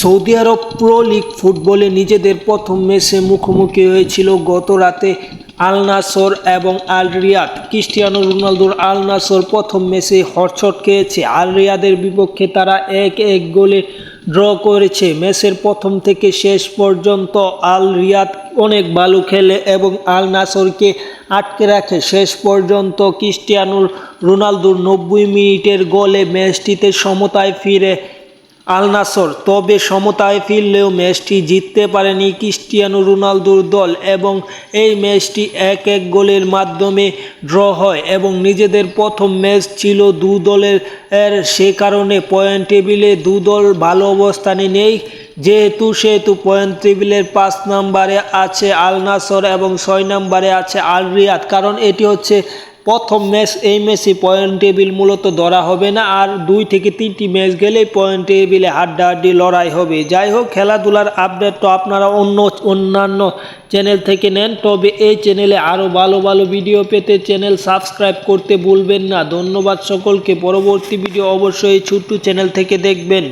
Saudi আরব pro league ফুটবলে নিজেদের প্রথম ম্যাচে মুখোমুখি হয়েছিল গত রাতে আল নাসর এবং আল রিয়াদ। ক্রিস্টিয়ানো রোনালদোর আল নাসর প্রথম ম্যাচে হটশট খেয়েছে। আল রিয়াদের বিপক্ষে তারা এক এক গোলে ড্র করেছে। ম্যাচের প্রথম থেকে শেষ পর্যন্ত আল রিয়াদ অনেক ভালো খেলে এবং আল নাসরকে আটকে রাখে। শেষ পর্যন্ত ক্রিস্টিয়ানো রোনালদোর নব্বই মিনিটের গোলে ম্যাচটিতে সমতায় ফিরে আল নাসর তবে সমতায় ফিরলেও ম্যাচটি জিততে পারেনি ক্রিস্টিয়ানো রোনালদোর দল এবং এই ম্যাচটি এক এক গোলের মাধ্যমে ড্র হয় এবং নিজেদের প্রথম ম্যাচ ছিল দু দলের এর, সে কারণে পয়েন্ট টেবিলে দু দল ভালো অবস্থানে নেই। যেহেতু, সেহেতু পয়েন্ট টেবিলের পাঁচ নম্বরে আছে আল নাসর এবং ছয় নম্বরে আছে আল রিয়াদ কারণ এটি হচ্ছে প্রথম ম্যাচ, এই ম্যাচে পয়েন্ট টেবিল মূলত ধরা হবে না আর দুই থেকে তিনটি ম্যাচ গেলেই পয়েন্ট টেবিলে হাড্ডাহাড্ডি লড়াই হবে। যাই হোক, খেলাধুলার আপডেট তো আপনারা অন্য, অন্যান্য চ্যানেল থেকে নেন, তবে এই চ্যানেলে আরও ভালো ভালো ভিডিও পেতে চ্যানেল সাবস্ক্রাইব করতে ভুলবেন না। ধন্যবাদ সকলকে। পরবর্তী ভিডিও অবশ্যই ছোট্ট চ্যানেল থেকে দেখবেন।